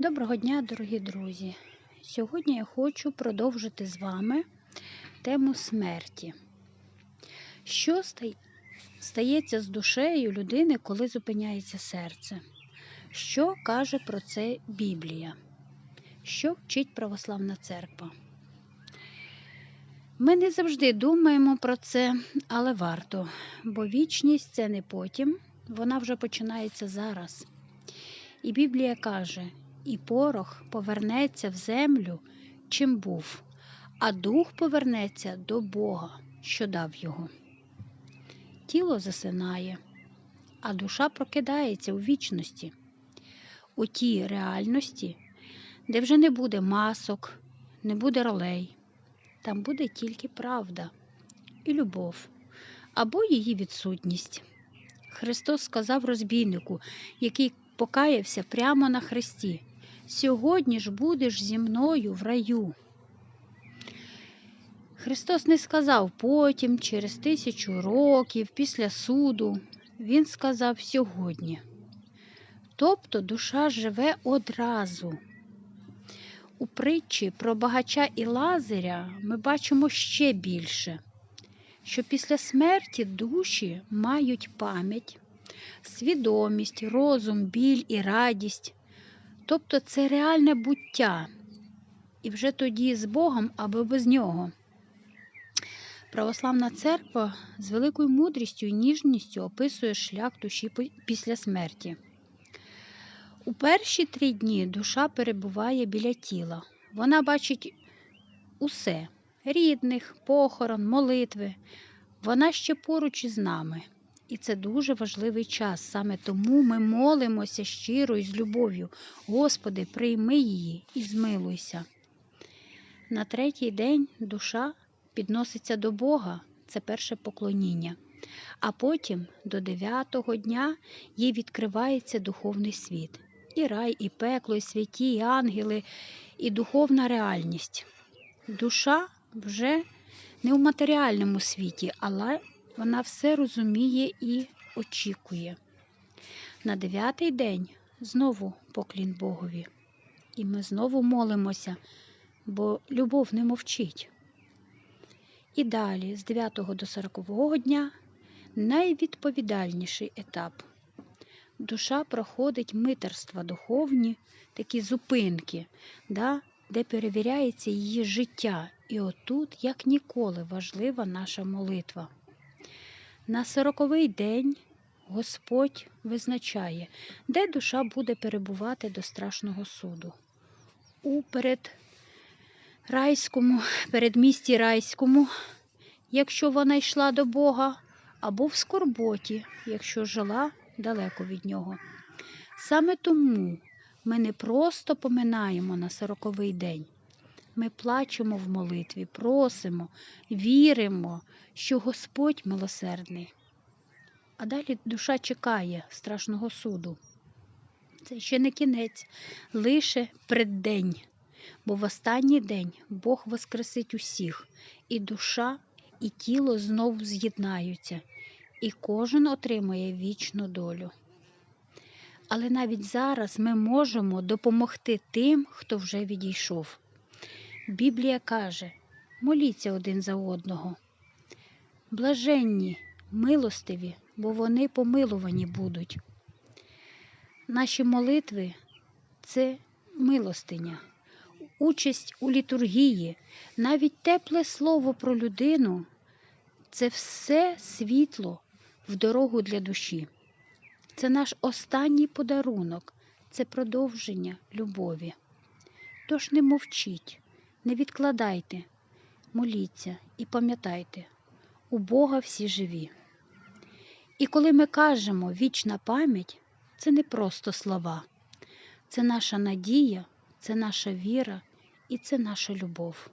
Доброго дня, дорогі друзі! Сьогодні я хочу продовжити з вами тему смерті. Що стається з душею людини, коли зупиняється серце? Що каже про це Біблія? Що вчить православна церква? Ми не завжди думаємо про це, але варто, бо вічність це не потім, вона вже починається зараз. І Біблія каже: і порох повернеться в землю, чим був, а дух повернеться до Бога, що дав його. Тіло засинає, а душа прокидається у вічності, у тій реальності, де вже не буде масок, не буде ролей, там буде тільки правда і любов або її відсутність. Христос сказав розбійнику, який покаявся прямо на хресті. Сьогодні ж будеш зі мною в раю. Христос не сказав потім, через тисячу років, після суду. Він сказав сьогодні. Тобто душа живе одразу. У притчі про багача і лазаря ми бачимо ще більше, що після смерті душі мають пам'ять, свідомість, розум, біль і радість. Тобто це реальне буття, і вже тоді з Богом або без нього. Православна церква з великою мудрістю і ніжністю описує шлях душі після смерті. У перші три дні душа перебуває біля тіла. Вона бачить усе рідних, похорон, молитви. Вона ще поруч із нами. І це дуже важливий час. Саме тому ми молимося щиро і з любов'ю. Господи, прийми її і змилуйся. На третій день душа підноситься до Бога, це перше поклоніння. А потім до дев'ятого дня їй відкривається духовний світ. І рай, і пекло, і святі, і ангели, і духовна реальність. Душа вже не у матеріальному світі, але вона все розуміє і очікує. На дев'ятий день знову поклін Богові. І ми знову молимося, бо любов не мовчить. І далі, з 9 до 40 дня, найвідповідальніший етап. Душа проходить митерства духовні, такі зупинки, да, де перевіряється її життя. І отут, як ніколи, важлива наша молитва. На сороковий день Господь визначає, де душа буде перебувати до страшного суду. У передрайському, передмісті райському, якщо вона йшла до Бога, або в скорботі, якщо жила далеко від нього. Саме тому ми не просто поминаємо на сороковий день. Ми плачемо в молитві, просимо, віримо, що Господь милосердний. А далі душа чекає страшного суду. Це ще не кінець, лише преддень. Бо в останній день Бог воскресить усіх, і душа, і тіло знов з'єднаються, і кожен отримує вічну долю. Але навіть зараз ми можемо допомогти тим, хто вже відійшов. Біблія каже: моліться один за одного. Блаженні, милостиві, бо вони помилувані будуть. Наші молитви це милостиня, участь у літургії, навіть тепле слово про людину це все світло в дорогу для душі. Це наш останній подарунок, це продовження любові. Тож не мовчіть, не відкладайте, моліться і пам'ятайте, у Бога всі живі. І коли ми кажемо вічна пам'ять, це не просто слова, це наша надія, це наша віра і це наша любов.